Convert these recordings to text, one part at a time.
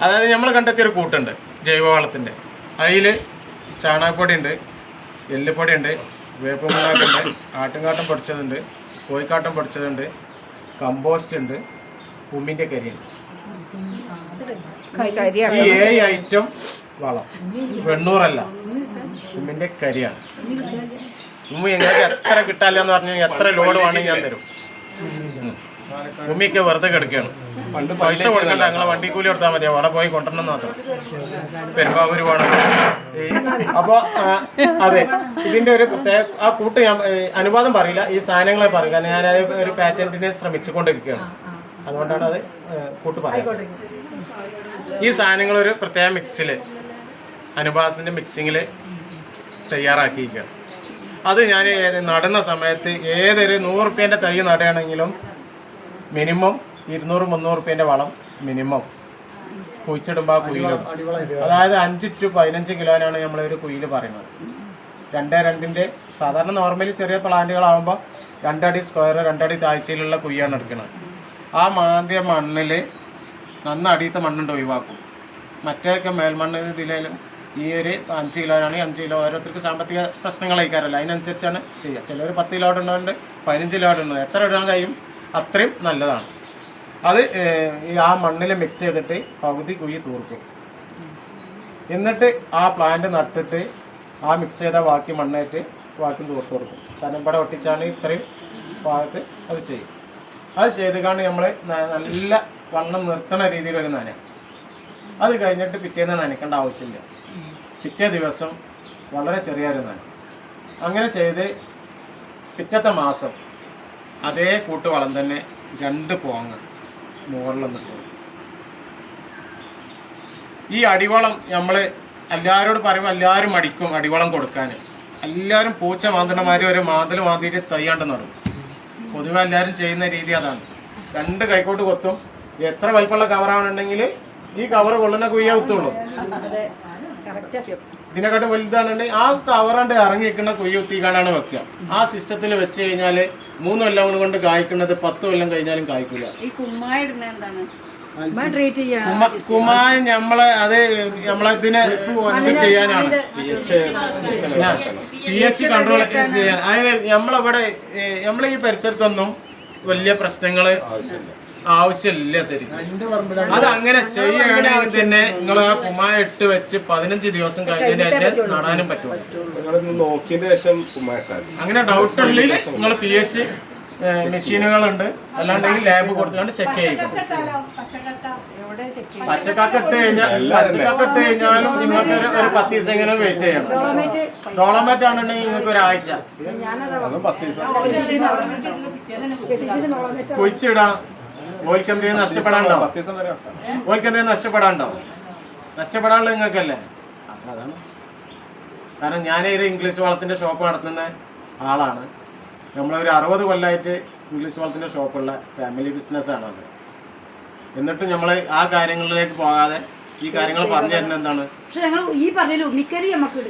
അതായത് നമ്മൾ കണ്ടെത്തിയൊരു കൂട്ടുണ്ട് ജൈവവളത്തിന്റെ അതിൽ ചാണകപ്പൊടി ഉണ്ട് എല്ലുപ്പൊടി ഉണ്ട് വേപ്പ് മുളകുണ്ട് ആട്ടുംകാട്ടം പൊടിച്ചതുണ്ട് കോഴിക്കാട്ടം പൊടിച്ചതുണ്ട് കമ്പോസ്റ്റ് ഉണ്ട് ഉമ്മിന്റെ കരിയുണ്ട് ഈ ഏഴ് ഐറ്റം വളം. വെണ്ണൂറല്ല ഉമ്മിന്റെ കരിയാണ്. ഉമ്മ എങ്ങനെ എത്ര കിട്ടാലെന്ന് എന്ന് പറഞ്ഞു എത്ര ലോഡ് വേണമെങ്കിൽ ഞാൻ തരും. ഉമ്മിക്ക് വെറുതെ കിടക്കുകയാണ്. പണ്ട് പൈസ കൊടുക്കണ്ട ഞങ്ങളെ വണ്ടി കൂലി കൊടുത്താൽ മതി. അവിടെ പോയി കൊണ്ടുവരണം മാത്രം. പെരുമ്പാവൂര് പോകണം. അപ്പോൾ അതെ ഇതിന്റെ ഒരു പ്രത്യേക ആ കൂട്ട് ഞാൻ അനുവാദം പറയില്ല. ഈ സാധനങ്ങളെ പറയുക ഞാൻ ഒരു പാറ്റന്റിനെ ശ്രമിച്ചുകൊണ്ടിരിക്കുകയാണ്. അതുകൊണ്ടാണ് അത് കൂട്ട് പറയുന്നത് ഈ സാധനങ്ങൾ ഒരു പ്രത്യേക മിക്സിൽ അനുവാദത്തിന്റെ മിക്സിങ്ങിൽ തയ്യാറാക്കിയിരിക്കുകയാണ്. അത് ഞാൻ നടന്ന സമയത്ത് ഏതൊരു നൂറ് റുപ്യേന്റെ തൈ നടുകയാണെങ്കിലും മിനിമം ഇരുന്നൂറ് മുന്നൂറ് റുപ്യേന്റെ വളം മിനിമം. കുഴിച്ചിടുമ്പോൾ ആ കുയിലും അതായത് അഞ്ച് ടു പതിനഞ്ച് കിലോനാണ് ഒരു കുയിൽ പറയുന്നത്. രണ്ട് രണ്ടിന്റെ സാധാരണ നോർമലി ചെറിയ പ്ലാന്റുകളാകുമ്പോൾ രണ്ടടി സ്ക്വയർ രണ്ടടി താഴ്ചയിലുള്ള കുയ്യാണ് എടുക്കുന്നത്. ആ മാന്തിയ മണ്ണിൽ നന്ന അടിയത്തെ മണ്ണുണ്ട് ഒഴിവാക്കും. മറ്റേക്കെ മേൽമണ്ണ് ഇതിലും ഈ ഒരു അഞ്ച് കിലോനാണ് അഞ്ച് കിലോ ഓരോരുത്തർക്ക് സാമ്പത്തിക പ്രശ്നങ്ങളായിക്കാരല്ലോ അതിനനുസരിച്ചാണ് ചെയ്യുക ചിലർ പത്ത് കിലോ ഇടുന്നുണ്ട് പതിനഞ്ച് കിലോ ഇടുന്നുണ്ട് എത്ര ഇടാൻ കഴിയും? അത്രയും നല്ലതാണ്. അത് ആ മണ്ണിൽ മിക്സ് ചെയ്തിട്ട് പകുതി കുഴി തൂർക്കും. എന്നിട്ട് ആ പ്ലാന്റ് നട്ടിട്ട് ആ മിക്സ് ചെയ്ത ബാക്കി മണ്ണേറ്റ് ബാക്കി തൂർത്ത് കൊടുക്കും. കാരണം ഇവിടെ ഒട്ടിച്ചാണ് ഇത്രയും ഭാഗത്ത് അത് ചെയ്യും. അത് ചെയ്ത് കാണി നമ്മൾ നല്ല വണ്ണം നിർത്തണ രീതിയിൽ ഒരു നന. അത് കഴിഞ്ഞിട്ട് പിറ്റേന്ന് നനയ്ക്കേണ്ട ആവശ്യമില്ല. പിറ്റേ ദിവസം വളരെ ചെറിയൊരു നന. അങ്ങനെ ചെയ്ത് പിറ്റത്തെ മാസം അതേ കൂട്ടുവളം തന്നെ രണ്ട് പോങ്ങ് മുകളിലൊന്ന് ഈ അടിവളം നമ്മൾ എല്ലാവരോട് പറയുമ്പോൾ എല്ലാവരും മടിക്കും അടിവളം കൊടുക്കാൻ എല്ലാവരും പൂച്ച മാന്തണമാര് ഒരു മാന്തൽ മാന്തിയിട്ട് തയ്യാണ്ട് നടും പൊതുവെ എല്ലാവരും ചെയ്യുന്ന രീതി അതാണ് രണ്ട് കൈക്കോട്ട് കൊത്തും എത്ര വലിപ്പമുള്ള കവറാണെന്നുണ്ടെങ്കിൽ ഈ കവർ കൊള്ളുന്ന കുയ്യ കുത്തുള്ളൂ ഇതിനെക്കാട്ടും വലുതാണെന്നുണ്ടെങ്കിൽ ആ കവറാണ്ട് ഇറങ്ങി നിൽക്കുന്ന കുയ്യ കുത്തിക്കാണ്ടാണ് വെക്കുക. ആ സിസ്റ്റത്തിൽ വെച്ച് കഴിഞ്ഞാൽ മൂന്ന് കൊല്ലം കൊണ്ട് കായ്ക്കുന്നത് പത്ത് കൊല്ലം കഴിഞ്ഞാലും കായ്ക്കില്ല ഈ കുമ്മായ ഇടുന്നത് എന്താണ്? ട്രീറ്റ് ചെയ്യാം. കുമ- കുമാൻ നമ്മളെ അത് നമ്മളതിനെ ഇത് ചെയ്യാനാണ്. പി എച്ച് കൺട്രോൾ ചെയ്യാൻ. അതായത് നമ്മളവിടെ നമ്മളെ ഈ പരിസരത്തൊന്നും വലിയ പ്രശ്നങ്ങൾ ആവശ്യമില്ല ശരിക്കും അത് അങ്ങനെ ചെയ്യുകയാണെങ്കിൽ തന്നെ നിങ്ങൾ ആ കുമായ ഇട്ട് വെച്ച് പതിനഞ്ച് ദിവസം കഴിഞ്ഞതിന് ശേഷം നടാനും പറ്റും അങ്ങനെ ഡൗട്ട് ഉള്ളിൽ നിങ്ങൾ പി എച്ച് മെഷീനുകളുണ്ട്. അല്ലാണ്ടെങ്കിൽ ലാബ് കൊടുത്തുകൊണ്ട് ചെക്ക് ചെയ്യും. എവിടെ ചെക്ക് പച്ചക്കാക്ക ഇട്ട് കഴിഞ്ഞാൽ പച്ചക്കാക്ക ഇട്ട് കഴിഞ്ഞാലും നിങ്ങൾക്ക് ഒരു ഒരു പത്ത് ദിവസം എങ്ങനെ വെയിറ്റ് ചെയ്യണം. ഡോളമേറ്റ് ആണെന്നുണ്ടെങ്കിൽ നിങ്ങൾക്ക് ഒരാഴ്ച അതും പത്ത് ദിവസം കുഴിച്ചിടാം. ഓൽക്ക് എന്തെങ്കിലും നഷ്ടപ്പെടാണ്ടാവും. ഓൽക്ക് എന്തെങ്കിലും നഷ്ടപ്പെടാണ്ടാവും. നഷ്ടപ്പെടാനുള്ള നിങ്ങൾക്കല്ലേ? അപ്പൊ അതാണ്. കാരണം ഇംഗ്ലീഷ് വളത്തിന്റെ ഷോപ്പ് നടത്തുന്ന ആളാണ്. നമ്മളൊരു അറുപത് കൊല്ലമായിട്ട് ഇംഗ്ലീഷ് വളത്തിന്റെ ഷോപ്പുള്ള ഫാമിലി ബിസിനസ്സാണ് അത്. എന്നിട്ടും നമ്മൾ ആ കാര്യങ്ങളിലേക്ക് പോകാതെ ഈ കാര്യങ്ങൾ പറഞ്ഞു തരുന്നത് എന്താണ്? പക്ഷെ ഞങ്ങൾ ഈ പറഞ്ഞ ഉമ്മിക്കരി നമുക്ക്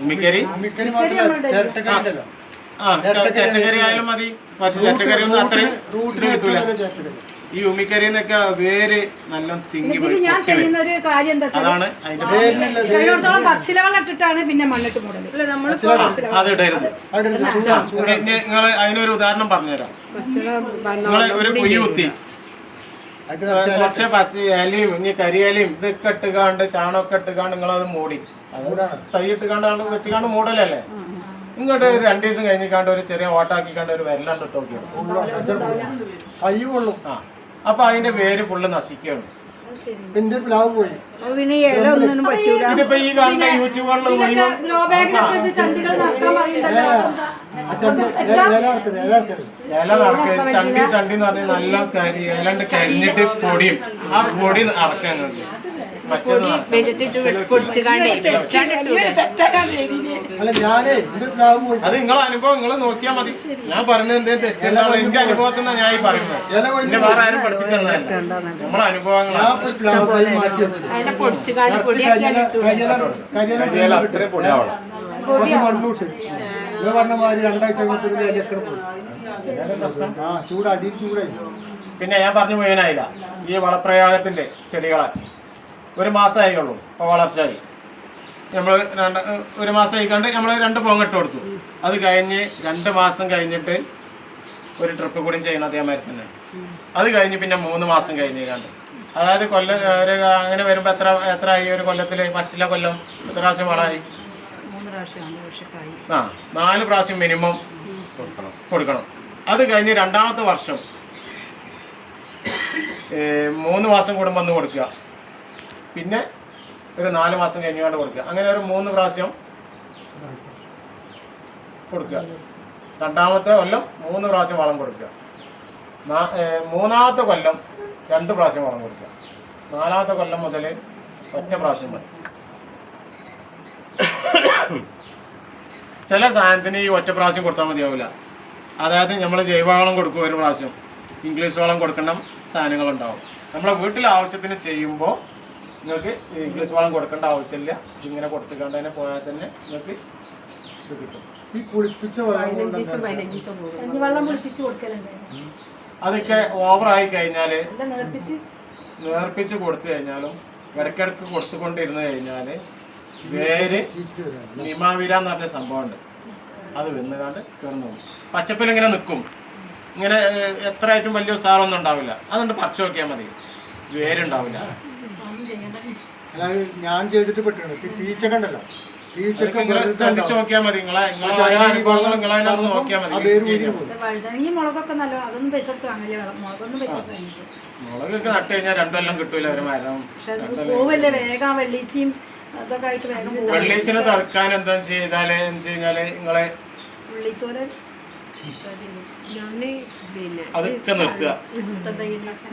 ഉമ്മിക്കരി? ഉമ്മിക്കരി മാത്രമല്ല ചെറ്റക്കറി ആയാലും മതി. പക്ഷെ ചെറ്റക്കറി ഒന്നും അത്രയും ഇത് കിട്ടൂല. ഈ ഉമ്മിക്കരി എന്നൊക്കെ വേര് നല്ല തിങ്ങി പോയി ഞാൻ ചെയ്യുന്ന ഒരു കാര്യം എന്താ അതാണ് അതിന്റെ കഴിയോടത്തോളം പച്ചില വെള്ളം ഇട്ടിട്ടാണ് പിന്നെ മണ്ണിട്ട് മൂടൽ. അല്ല നമ്മൾ അത് ഇടരുത്. നിങ്ങൾ അതിനൊരു ഉദാഹരണം പറഞ്ഞുതരാം. നിങ്ങൾ ഒരു കുഴി കുത്തി. കുറച്ച് പച്ച ഇലയും ഇനി കരിയിലയും ഇതൊക്കെ ഇട്ടുകാണ്ട് ചാണൊക്കെ ഇട്ടുകാണ്ട് നിങ്ങളത് അത് മൂടി. അത് തൈ ഇട്ടുകാണ്ട് വെച്ചുകാണ്ട് മൂടലല്ലേ? ഇങ്ങോട്ട് ഒരു രണ്ടു ദിവസം കഴിഞ്ഞിക്കാണ്ട് ഒരു ചെറിയ ഓട്ടാക്കി കണ്ട് ഒരു വരലാണ്ട് ഇട്ട് നോക്കിയാണ് ആ അപ്പൊ അതിന്റെ പേര് ഫുള്ള് നശിക്കുകയാണ്. പ്ലാവ് പോയി. ഇതിപ്പോ ഈ കാണുന്ന യൂട്യൂബുകളിൽ ഇല നടക്കുക ചണ്ടി ചണ്ടി എന്ന് പറഞ്ഞാൽ നല്ല കരി ഇലണ്ട് കരിഞ്ഞിട്ട് പൊടിയും. ആ പൊടി അറക്കാൻ അല്ല ഞാനേ അത് നിങ്ങളെ അനുഭവം നിങ്ങൾ നോക്കിയാൽ മതി. ഞാൻ പറഞ്ഞത് എന്തേ തെറ്റാണോ എന്റെ അനുഭവത്തിൽ നിന്നാണ് ഞാൻ ഈ പറയുന്നത്. എന്നെ വേറെ ആരും പഠിപ്പിച്ചതല്ല. നമ്മളെ അനുഭവങ്ങളാണ്. പറഞ്ഞ മാതിരി രണ്ടാഴ്ച പോയി ആ ചൂട് അടിയിൽ ചൂടായി. പിന്നെ ഞാൻ പറഞ്ഞു മുഴുവനായില്ല. ഈ വളപ്രയോഗത്തിന്റെ ചെടികളെ. ഒരു മാസമായി ഉള്ളൂ ഇപ്പോൾ വളർച്ചയായി. നമ്മൾ രണ്ട് ഒരു മാസം കണ്ട് നമ്മൾ രണ്ട് പോങ്ങട്ട് കൊടുത്തു. അത് കഴിഞ്ഞ് രണ്ട് മാസം കഴിഞ്ഞിട്ട് ഒരു ട്രിപ്പ് കൂടി ചെയ്യണം അതേമാതിരി തന്നെ. അത് കഴിഞ്ഞ് പിന്നെ മൂന്ന് മാസം കഴിഞ്ഞ് കണ്ട് അതായത് കൊല്ല ഒരു അങ്ങനെ വരുമ്പോൾ എത്ര എത്ര ആയി ഒരു കൊല്ലത്തിൽ ഫസ്റ്റിലെ കൊല്ലം എത്ര പ്രാവശ്യം വളമായി? ആ നാല് പ്രാവശ്യം മിനിമം കൊടുക്കണം. കൊടുക്കണം. അത് കഴിഞ്ഞ് രണ്ടാമത്തെ വർഷം മൂന്ന് മാസം കൂടുമ്പോൾ ഒന്ന് കൊടുക്കുക. പിന്നെ ഒരു നാല് മാസം കഴിഞ്ഞുകൊണ്ട് കൊടുക്കുക. അങ്ങനെ ഒരു മൂന്ന് പ്രാവശ്യം കൊടുക്കുക. രണ്ടാമത്തെ കൊല്ലം മൂന്ന് പ്രാവശ്യം വളം കൊടുക്കുക. മൂന്നാമത്തെ കൊല്ലം രണ്ട് പ്രാവശ്യം വളം കൊടുക്കുക. നാലാമത്തെ കൊല്ലം മുതൽ ഒറ്റ പ്രാവശ്യം മതി. ചില സാധനത്തിന് ഈ ഒറ്റ പ്രാവശ്യം കൊടുത്താൽ മതിയാവില്ല. അതായത് നമ്മൾ ജൈവവളം കൊടുക്കും ഒരു പ്രാവശ്യം. ഇംഗ്ലീഷ് വളം കൊടുക്കണം സാധനങ്ങളുണ്ടാവും. നമ്മളെ വീട്ടിൽ ആവശ്യത്തിന് ചെയ്യുമ്പോൾ നിങ്ങൾക്ക് ഇംഗ്ലീഷ് വളം കൊടുക്കേണ്ട ആവശ്യമില്ല. ഇങ്ങനെ കൊടുത്തിക്കാണ്ട് തന്നെ പോയാൽ തന്നെ നിങ്ങൾക്ക് ഇത് കിട്ടും. ഈ കുളിപ്പിച്ച വെള്ളം കൊടുക്കലുണ്ട് അതൊക്കെ ഓവറായി കഴിഞ്ഞാൽ നേർപ്പിച്ച്? കൊടുത്തു കഴിഞ്ഞാലും ഇടയ്ക്കിടയ്ക്ക് കൊടുത്തുകൊണ്ടിരുന്ന് കഴിഞ്ഞാൽ വേര്. നിമാവിര എന്ന് പറഞ്ഞ സംഭവമുണ്ട്. അത് വെന്നുകാണ്ട് കയറുന്നു. പച്ചപ്പിൽ ഇങ്ങനെ നിൽക്കും ഇങ്ങനെ എത്ര ആയിട്ടും വലിയ ഉസാറൊന്നും ഉണ്ടാവില്ല. അതുകൊണ്ട് പറിച്ചു നോക്കിയാൽ മതി. വേരുണ്ടാവില്ല. അല്ലാതെ ഞാൻ ചെയ്തിട്ട് പെട്ടിട്ടുണ്ട്. ഈ പീച്ചക്ക ഉണ്ടല്ലോ. ശ്രദ്ധിച്ചു നോക്കിയാൽ മതി. നിങ്ങളെ നോക്കിയാൽ മതി. വഴുതനങ്ങി മുളകൊക്കെ നല്ല അതൊന്നും പൈസ കൊടുത്ത് വാങ്ങില്ല. മുളകൊന്നും പൈസ കൊടുത്ത് മുളകൊക്കെ നട്ട് കഴിഞ്ഞാൽ രണ്ടെല്ലാം കിട്ടൂല ഒരു മരം. പക്ഷെ വേഗം വെള്ളീച്ചയും അതൊക്കെ ആയിട്ട് വേഗം പോകും വെള്ളീച്ചിനെ തടുക്കാൻ എന്താ ചെയ്താൽ? എന്ത് കഴിഞ്ഞാൽ നിങ്ങളെ ഉള്ളിത്തോൽ? അതൊക്കെ നിർത്തുക.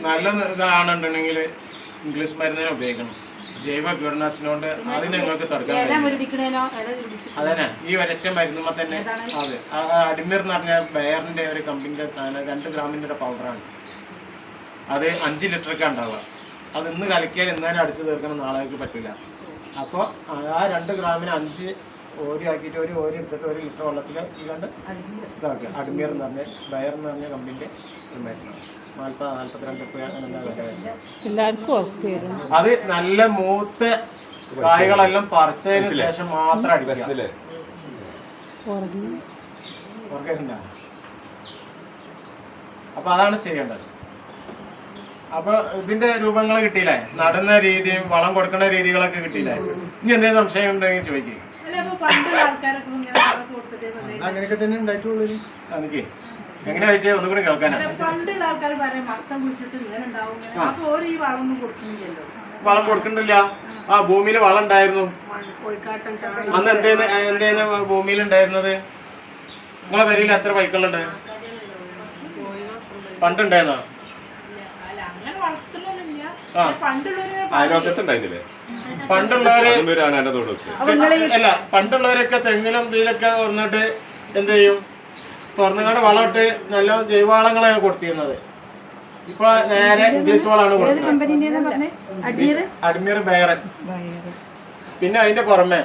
നല്ല ഇതാണെന്നുണ്ടെങ്കിൽ ഇംഗ്ലീഷ് മരുന്നിനെ ഉപയോഗിക്കണം. ജൈവ കീടനാശിനോണ്ട് അതിനെ നിങ്ങൾക്ക് തടുക്കാൻ അതന്നെ ഈ ഒരൊറ്റ മരുന്നുമ്പോ തന്നെ അതെ. അടിമീർ എന്ന് പറഞ്ഞ ബയറിന്റെ ഒരു കമ്പനിന്റെ സാധനം രണ്ട് ഗ്രാമിന്റെ ഒരു പൗഡറാണ്. അത് അഞ്ച് ലിറ്ററൊക്കെ ഉണ്ടാവുക. അത് ഇന്ന് കലക്കിയാൽ ഇന്നേരം അടിച്ചു തീർക്കണം നാളേക്ക് പറ്റില്ല അപ്പോൾ ആ രണ്ട് ഗ്രാമിന് അഞ്ച് ഓരി ആക്കിയിട്ട് ഒരു ഓരി എടുത്തിട്ട് ഒരു ലിറ്റർ വെള്ളത്തിൽ ഈ കണ്ട് ഇതാക്കുക. അടിമീർ എന്ന് പറഞ്ഞ ബയർ എന്ന് പറഞ്ഞ കമ്പനിന്റെ ഒരു മരുന്നാണ്. അത് നല്ല മൂത്ത കായകളെല്ലാം പറിച്ചതിന് ശേഷം മാത്രം അടിക്കുക? അപ്പൊ അതാണ് ചെയ്യേണ്ടത്. അപ്പൊ ഇതിന്റെ രൂപങ്ങൾ കിട്ടിയില്ലേ? നടുന്ന രീതിയും വളം കൊടുക്കുന്ന രീതികളൊക്കെ കിട്ടിയില്ലേ? ഇനി എന്തെങ്കിലും സംശയം ഉണ്ടെങ്കിൽ ചോദിക്കും. അങ്ങനെയൊക്കെ തന്നെ ഉണ്ടായിട്ടുള്ളൂ എങ്ങനെ വെച്ചാൽ ഒന്നും കൂടി കേൾക്കാനാ? അല്ല, പണ്ടുള്ള ആൾക്കാർ പറയാം മത്തം കുഴിച്ചിട്ട് ഇങ്ങനെ ഉണ്ടാവും ഇങ്ങനെ. അപ്പൊ ഓര് ഈ വളമൊന്നും കൊടുക്കുന്നില്ലല്ലോ. വളം കൊടുക്കണ്ടില്ല ആ ഭൂമിയിൽ വളം ഉണ്ടായിരുന്നു. അന്ന് എന്തേന്ന് എന്തേന്ന് ഭൂമിയിൽ ഉണ്ടായിരുന്നത്? നിങ്ങളെ പേരിൽ എത്ര ബൈക്കുകളുണ്ട് പണ്ടുണ്ടായിരുന്നോ? അല്ല അങ്ങനെ വളർത്തുന്നൊന്നുമില്ല. ആ. പണ്ടുള്ളവര് അല്ല പണ്ടുള്ളവരൊക്കെ തെങ്ങിലും ഇതിലൊക്കെ വന്നിട്ട് എന്ത് ചെയ്യും? തുറന്നുകാണ്ട് വളമിട്ട് നല്ല ജൈവവളങ്ങളാണ് കൊടുത്തിരുന്നത്. ഇപ്പൊ നേരെ ഇംഗ്ലീഷ് വളമാണ് ഏത് കൊടുക്കുന്നത്. അഡ്മീർ ബയറൻ പിന്നെ അതിന്റെ പുറമെ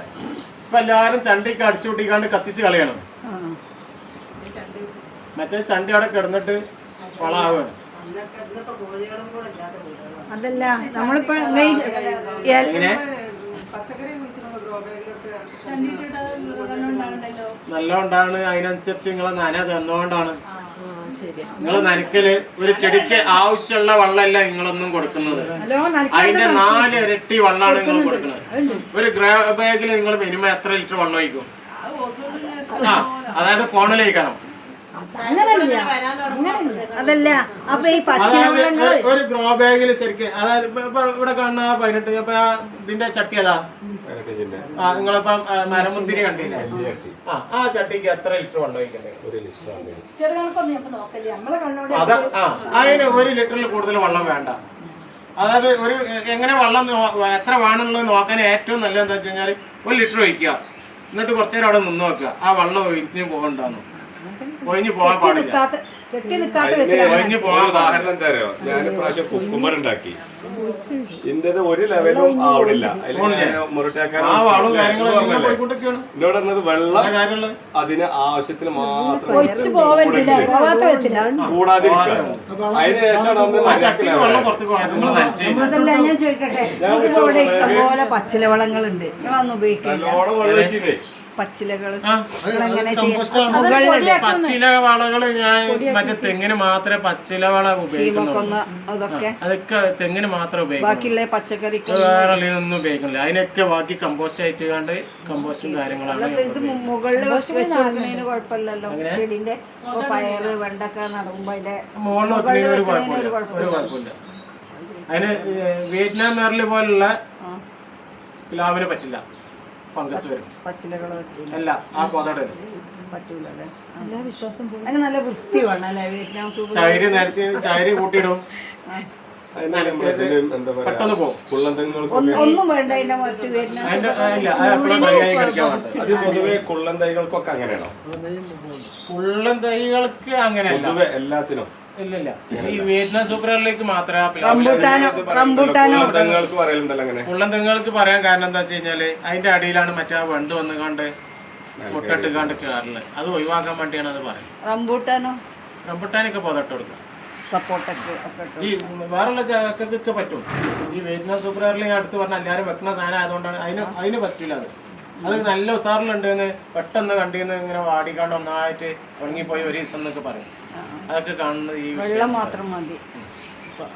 ഇപ്പൊ എല്ലാരും ചണ്ടിക്ക് അടിച്ചുപൊട്ടിക്കാണ്ട് കത്തിച്ച് കളയണം. മറ്റേ ചണ്ടി അവിടെ കിടന്നിട്ട് വളമാവുകയാണ് അതല്ല നമ്മളിപ്പോ ഇങ്ങനെ ഈ എ- എങ്ങനെ ഉണ്ടാവണ്ടല്ലോ നല്ല ഉണ്ടാണ് അതിനനുസരിച്ച് നിങ്ങളെ നന തന്നുകൊണ്ടാണ് നിങ്ങൾ നനക്കൽ ഒരു ചെടിക്ക് ആവശ്യമുള്ള വെള്ളമല്ല നിങ്ങളൊന്നും കൊടുക്കുന്നത്. അതിന്റെ നാല് ഇരട്ടി വെള്ളമാണ് നിങ്ങൾ കൊടുക്കുന്നത്. ഒരു ഗ്രോ ബാഗിൽ നിങ്ങൾ മിനിമം എത്ര ലിറ്റർ വെള്ളം ഒഴിക്കും? ആ അതായത് ഫോണിൽ അതല്ല അപ്പൊ ഈ അതായത് ഒരു- ഗ്രോ ബാഗിൽ ശരിക്കും അതായത് ഇവിടെ കാണുന്ന ആ പതിനെട്ട് ഇതിന്റെ ചട്ടി അതാ? ആ നിങ്ങളിപ്പം മരമുന്തിരി കണ്ടില്ലേ? ആ ആ ചട്ടിക്ക് എത്ര ലിറ്റർ വെള്ളം ഒഴിക്കണ്ടേ? അത് ആ അതിന് ഒരു ലിറ്ററിൽ കൂടുതൽ വെള്ളം വേണ്ട. അതായത് ഒരു എങ്ങനെ വെള്ളം എത്ര വേണമെന്നുള്ളത് നോക്കാൻ ഏറ്റവും നല്ലത് എന്താ വെച്ച് കഴിഞ്ഞാൽ ഒരു ലിറ്റർ ഒഴിക്കുക. എന്നിട്ട് കുറച്ചു നേരം അവിടെ നിന്ന് നോക്കുക. ആ വെള്ളം ഒഴിഞ്ഞ് പോകണ്ടാന്ന്. ഒഴിഞ്ഞു പോകാൻ പാടില്ല. നിൽക്കാത്ത കെട്ടി നിൽക്കാത്ത അതിന് ഒഴിഞ്ഞു ഒരു പോകാൻ ഉദാഹരണം തരോ. ഞാൻ പ്രാവശ്യം കുക്കുമ്പർ ഉണ്ടാക്കി ഇന്റത് ഒരു ലെവലും ആവണില്ല. അതിൽ മുരട്ടേക്കാരൻ ആ വാളും കാര്യങ്ങളും എല്ലാം പോയിക്കൊണ്ടൊക്കെയാണ് എന്നോട് പറഞ്ഞത് വെള്ളം അതിന് ആവശ്യത്തിന് മാത്രം കൂടാതിരിക്കുക. അതിന് ശേഷമാണ് അന്ന് ആ ചട്ടിയിൽ വെള്ളം മര്യാദയ്ക്ക് പുറത്തേക്ക് പോകാൻ നിങ്ങൾ നനച്ച് അതല്ല ഞാൻ ചോദിക്കട്ടെ? ഇഷ്ടംപോലെ പച്ചില വളങ്ങളുണ്ട്. ഞാൻ വെച്ചില്ലേ പച്ചിലകൾ പച്ചില വളകൾ ഞാൻ മറ്റേ തെങ്ങിന് മാത്രമേ പച്ചില വള ഉപയോഗിക്കുന്നുള്ളൂ അതൊക്കെ അതൊക്കെ തെങ്ങിന് മാത്രമേ ബാക്കിയുള്ള പച്ചക്കറി വേറെ ഒന്നും ഉപയോഗിക്കുന്നില്ല. അതിനൊക്കെ ബാക്കി കമ്പോസ്റ്റ് ആയിട്ട് കണ്ട് കമ്പോസ്റ്റും കാര്യങ്ങളാണ് ഇത് മുകളിൽ കുഴപ്പമില്ലല്ലോ. ചെടിന്റെ പയറ് വെണ്ടക്ക നടുമ്പോ അതിന്റെ മുകളിൽ വെക്കുന്നതിന് ഒരു കുഴപ്പമില്ല. ഒരു കുഴപ്പമില്ല. അതിന് വിയറ്റ്നാം മെർലി പോലുള്ള പ്ലാവിന് പറ്റില്ല. ഫംഗസ് വരും. പച്ചിലകൾ അല്ല ആ കൊതട പറ്റൂലല്ലേ അതിന് നല്ല വൃത്തി വേണം അല്ലേ? വിയറ്റ്നാം സൂപ്പ് ചൈര് നേരത്തെ ചൈര് കൂട്ടിയിടും. പെട്ടെന്ന് പോകും. ഒന്നും വേണ്ട അതിന്റെ മറ്റ് അത് പൊതുവെ കുള്ളന്തൈകൾക്കൊക്കെ അങ്ങനെയാണോ? കുള്ളൻ തൈകൾക്ക് അങ്ങനെയല്ല എല്ലാത്തിനും. ഇല്ലില്ല. ഈ വിയറ്റ്നാം സൂപ്പറുകളിലേക്ക് മാത്രമേ ആ പ്ലാവില റംബൂട്ടാനോ റംബൂട്ടാനോ. കുള്ളന്തങ്ങൾക്ക് പറയലുണ്ടല്ലോ അങ്ങനെ ഉള്ളൻ തെങ്ങുകൾക്ക് പറയാൻ കാരണം എന്താ വെച്ച് കഴിഞ്ഞാൽ അതിന്റെ അടിയിലാണ് മറ്റേ ആ വണ്ട് വന്ന് കണ്ട് മുട്ടിട്ട് കണ്ട് കയറില്ല അത് ഒഴിവാക്കാൻ വേണ്ടിയാണ് അത് പറയുന്നത്. റംബൂട്ടാനോ? റംബൂട്ടാനൊക്കെ പോതട്ട് കൊടുക്കുക. സപ്പോർട്ടൊക്കെ ഒക്കെ ഇട്ടു. ഈ വേറുള്ള ചക്കൊക്കെ പറ്റും. ഈ വിയറ്റ്നാം സൂപ്പറുകളിൽ അടുത്ത് പറഞ്ഞ എല്ലാവരും വെക്കുന്ന സാധനം ആയതുകൊണ്ടാണ് അതിന് അതിന് പറ്റില്ല അത്. അത് നല്ല ഉസാറിലുണ്ടെന്ന് പെട്ടെന്ന് കണ്ടിന്ന് ഇങ്ങനെ വാടിക്കാണ്ട് ഒന്നായിട്ട് ഉണങ്ങിപ്പോയി ഒരു ദിവസം എന്നൊക്കെ പറയും. അതൊക്കെ കാണുന്നത് ഈ വെള്ളം മാത്രം മതി.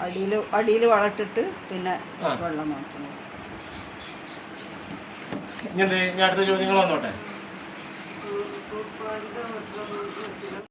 അടിയിൽ അടിയിൽ വളട്ടിട്ട് പിന്നെ വെള്ളം മാത്രം മതി. ഇനി എന്ത്? ഇനി അടുത്ത ചോദ്യങ്ങൾ വന്നോട്ടെ?